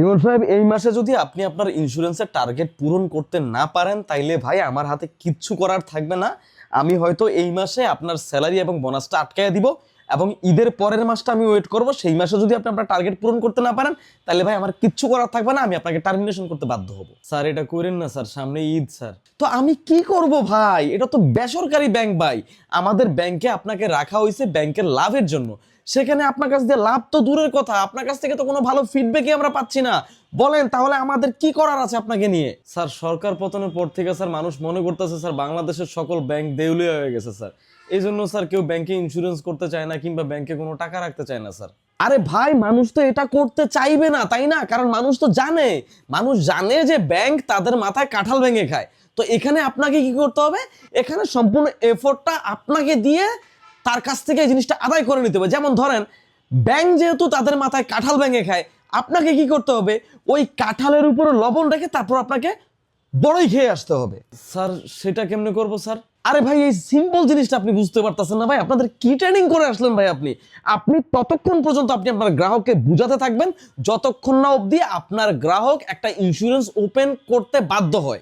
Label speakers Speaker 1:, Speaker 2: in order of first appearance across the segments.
Speaker 1: ইমন সাহেব, এই মাসে যদি আপনি আপনার ইন্স্যুরেন্সের টার্গেট পূরণ করতে না পারেন, তাইলে ভাই আমার হাতে কিচ্ছু করার থাকবে না। আমি হয়তো এই মাসে আপনার স্যালারি এবং বোনাসটা আটকায় দিব এবং ঈদের পরের মাসটা আমি ওয়েট করব। সেই মাসে যদি আপনি আপনার টার্গেট পূরণ করতে না পারেন তাহলে ভাই আমার কিচ্ছু করার থাকবে না, আমি আপনাকে টার্মিনেশন করতে বাধ্য হব। স্যার, এটা করেন না স্যার, সামনে ঈদ, স্যার। তো আমি কি করব ভাই? এটা তো বেসরকারি ব্যাংক ভাই। আমাদের ব্যাংকে আপনাকে রাখা হয়েছে ব্যাংকের লাভের জন্য। সেখানে আপনার কাছ দিয়ে লাভ তো দূরের কথা। আপনার কাছ থেকে তো কোনো ভালো ফিডব্যাকই আমরা পাচ্ছি না। বলেন তাহলে আমাদের কি করার আছে আপনাকে নিয়ে? স্যার সরকার পতনের পর থেকে স্যার মানুষ মনে করতেছে স্যার বাংলাদেশের সকল ব্যাংক দেউলিয়া হয়ে গেছে স্যার। এই জন্য স্যার কেউ ব্যাংকে ইন্স্যুরেন্স করতে চায় না কিংবা ব্যাংকে কোনো টাকা রাখতে চায় না স্যার। আরে ভাই মানুষ তো এটা করতে চাইবে না তাই না? কারণ মানুষ তো জানে। মানুষ জানে যে ব্যাংক তাদের মাথায় কাঁঠাল ভেঙে খায়। তো এখানে আপনাকে কি করতে হবে? এখানে সম্পূর্ণ এফোর্টটা আপনাকে দিয়ে তার কাছ থেকে এই জিনিসটা আদায় করে নিতে হবে। যেমন ধরেন ব্যাংক যেহেতু তাদের মাথায় কাঁঠাল ব্যাঙে খায়, আপনাকে কি করতে হবে? ওই কাঁঠালের উপরে লবণ রেখে তারপর আপনাকে বড়ই খেয়ে আসতে হবে। স্যার, সেটা কেমনে করব, স্যার? আরে ভাই, এই সিম্পল জিনিসটা আপনি বুঝতে পারতেছেন না ভাই। আপনাদের কি ট্রেনিং করে আসলেন ভাই আপনি? আপনি ততক্ষণ পর্যন্ত আপনি আপনার গ্রাহককে বুঝাতে থাকবেন, যতক্ষণ না অবধি আপনার গ্রাহক একটা ইন্স্যুরেন্স ওপেন করতে বাধ্য হয়।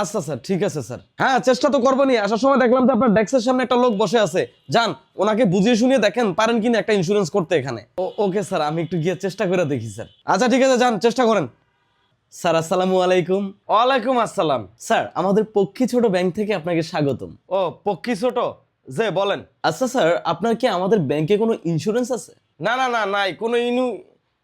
Speaker 1: আচ্ছা স্যার, ঠিক আছে স্যার। হ্যাঁ চেষ্টা তো করবেনই। আসার সময় দেখলাম যে আপনার ডেস্কের সামনে একটা লোক বসে আছে। যান, ওনাকে বুঝিয়ে শুনিয়ে দেখেন, পারেন কিনা একটা ইন্স্যুরেন্স করতে এখানে। ওকে স্যার, আমি একটু গিয়ে চেষ্টা করে দেখি স্যার। আচ্ছা ঠিক আছে, যান, চেষ্টা করেন। স্যার আসসালামু আলাইকুম। ওয়ালাইকুম আসসালাম। স্যার আমাদের পক্ষী ছোট ব্যাংক থেকে আপনাকে স্বাগতম। ও পক্ষী ছোট? যে বলেন। আচ্ছা স্যার আপনার কি আমাদের ব্যাংকে কোনো ইন্স্যুরেন্স আছে? না না না নাই। কোনো ইনু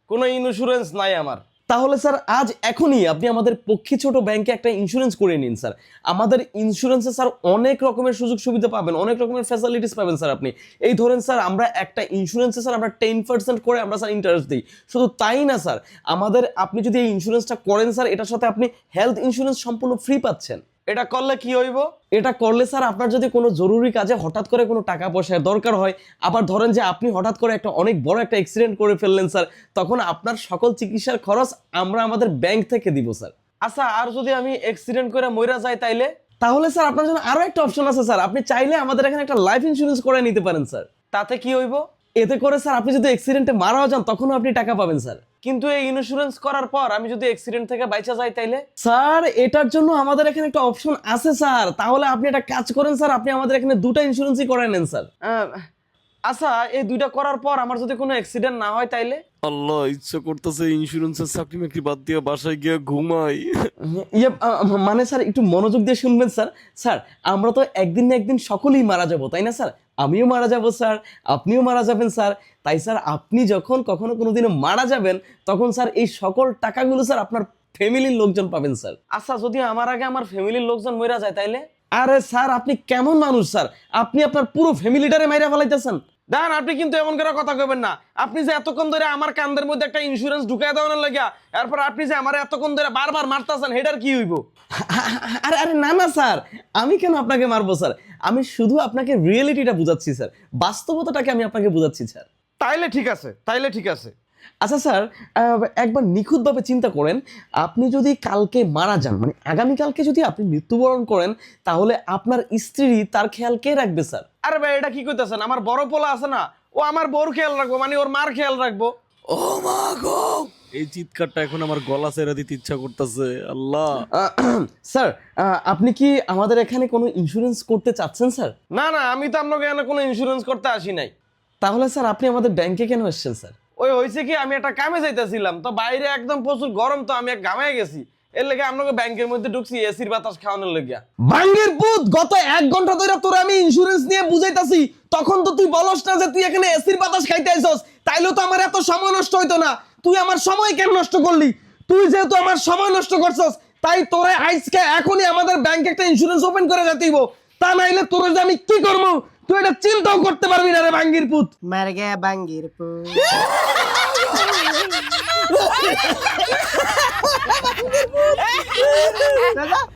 Speaker 1: কোনো ইন্স্যুরেন্স নাই আমার। তাহলে স্যার, আজ এখনই আপনি আমাদের পক্ষী ছোট ব্যাংকে একটা ইন্স্যুরেন্স করে নিন, স্যার। আমাদের ইন্স্যুরেন্সে স্যার অনেক রকমের সুযোগ সুবিধা পাবেন, অনেক রকমের ফ্যাসিলিটিস পাবেন, স্যার, আপনি। এই ধরেন, স্যার, আমরা একটা ইন্স্যুরেন্সে স্যার, আমরা টেন পার্সেন্ট করে আমরা, স্যার ইন্টারেস্ট দিই। শুধু তাই না, স্যার, আমাদের, আপনি যদি এই ইন্স্যুরেন্সটা করেন, স্যার, এটার সাথে আপনি হেলথ ইন্স্যুরেন্স সম্পূর্ণ ফ্রি পাচ্ছেন। এটা করলে কি হইব? এটা করলে স্যার আপনার যদি কোনো জরুরি কাজে হঠাৎ করে কোনো টাকা পয়সার দরকার হয়, আবার ধরেন যে আপনি হঠাৎ করে একটা অনেক বড় একটা অ্যাক্সিডেন্ট করে ফেললেন স্যার, তখন আপনার সকল চিকিৎসার খরচ আমরা আমাদের ব্যাংক থেকে দিব স্যার। আচ্ছা আর যদি আমি অ্যাক্সিডেন্ট করে মইরা যাই তাইলে? তাহলে স্যার আপনার জন্য আরও একটা অপশন আছে স্যার। আপনি চাইলে আমাদের এখানে একটা লাইফ ইন্স্যুরেন্স করে নিতে পারেন স্যার। তাতে কি হইব? এতে করে স্যার আপনি যদি অ্যাক্সিডেন্টে মারাও যান তখনও আপনি টাকা পাবেন স্যার। কিন্তু এই ইন্স্যুরেন্স করার পর আমি যদি অ্যাক্সিডেন্ট থেকে বাইচা যাই তাইলে? স্যার এটার জন্য আমাদের এখানে একটা অপশন আছে স্যার। তাহলে আপনি একটা কাজ করেন স্যার। আপনি আমাদের এখানে দুটো ইন্স্যুরেন্সই করে নেন স্যার। আচ্ছা এই দুইটা করার পর আমার যদি কোনো অ্যাক্সিডেন্ট না হয় তাইলে?
Speaker 2: আল্লাহ ইচ্ছা করতেছে ইন্স্যুরেন্সের চাকরি মাকরি বাদ দিয়ে বাসায় গিয়ে ঘুমাই।
Speaker 1: ইয়ে মানে স্যার একটু মনোযোগ দিয়ে শুনবেন স্যার। স্যার আমরা তো একদিন না একদিন সকলেই মারা যাব তাই না স্যার? আমিও মারা যাব, স্যার। আপনিও মারা যাবেন, স্যার। তাই, স্যার, আপনি যখন কখনো কোনো কোনোদিনও মারা যাবেন, তখন, স্যার, এই সকল টাকাগুলো, স্যার, আপনার ফ্যামিলির লোকজন পাবেন, স্যার। আচ্ছা যদি আমার আগে আমার ফ্যামিলির লোকজন মরা যায় তাইলে? আরে, স্যার, আপনি কেমন মানুষ, স্যার? আপনি আপনার পুরো ফ্যামিলিটারে মাইরা ফেলাইতেছেন। দাঁড়ান আপনি কিন্তু এমন করে কথা কবেন না। আপনি যে এতক্ষণ ধরে আমার কান্দের মধ্যে একটা ইন্স্যুরেন্স ঢুকাই দেওয়ানোর লাগিয়া এরপর আপনি যে আমার এতক্ষণ ধরে বারবার মারতেছেন হেটার কি হইব? আরে আরে না না স্যার। আমি কেন আপনাকে মারবো স্যার? আমি শুধু আপনাকে রিয়েলিটিটা বুঝাচ্ছি স্যার। বাস্তবতাটাকে আমি আপনাকে বুঝাচ্ছি স্যার।
Speaker 3: তাইলে ঠিক আছে তাইলে ঠিক আছে।
Speaker 1: আচ্ছা স্যার একবার নিখুঁতভাবে চিন্তা করেন আপনি যদি কালকে মারা যান মানে আগামীকালকে যদি আপনি মৃত্যুবরণ করেন তাহলে আপনার স্ত্রী তার খেয়াল কে রাখবে স্যার?
Speaker 3: আরে ভাই এটা কি কইতাছেন? আমার বড় পোলা আছে না ও আমার বউর খেয়াল রাখব মানে ওর মার খেয়াল রাখব।
Speaker 2: ও মা গো! এই চিৎকারটা এখন আমার গলা ছেড়ে দিতে ইচ্ছা করতেছে আল্লাহ!
Speaker 1: স্যার আহ, আপনি কি আমাদের এখানে কোনো ইন্স্যুরেন্স করতে চাচ্ছেন স্যার?
Speaker 3: না না আমি তো আপনাকে এখানে কোনো ইন্স্যুরেন্স করতে আসি নাই।
Speaker 1: তাহলে স্যার আপনি আমাদের ব্যাংকে কেন এসেছেন স্যার?
Speaker 3: ওই হয়েছে কি, আমি একটা কামে যাইতেছিলাম। তো বাইরে একদম প্রচুর গরম, তো আমি ঘামায় গেছি। এর লেগে আপনাকে ব্যাংকের মধ্যে ঢুকছি, এসির বাতাস খাওয়ানোর লেগে।
Speaker 1: ভাঙ্গের পুত, গত এক ঘণ্টা ধরে তোর আমি ইন্স্যুরেন্স নিয়ে বুঝাইতাছি। তখন তো তুই বলস না যে তুই এখানে এসির বাতাস খাইতে আইছস। তাইলেও তো আমার এত সময় নষ্ট হইতো না। তুই আমার সময় কেন নষ্ট করলি? তুই যেহেতু আমার সময় নষ্ট করছস, তাই তোরে আইসকে এখনই আমাদের ব্যাংকে একটা ইন্স্যুরেন্স ওপেন করে যেতেইব। তা নাইলে তোরে যে আমি কি করব তুই এটা চিন্তাও করতে পারবি না রে বাঙ্গির পুত।
Speaker 4: মার গে বাঙ্গির পুত।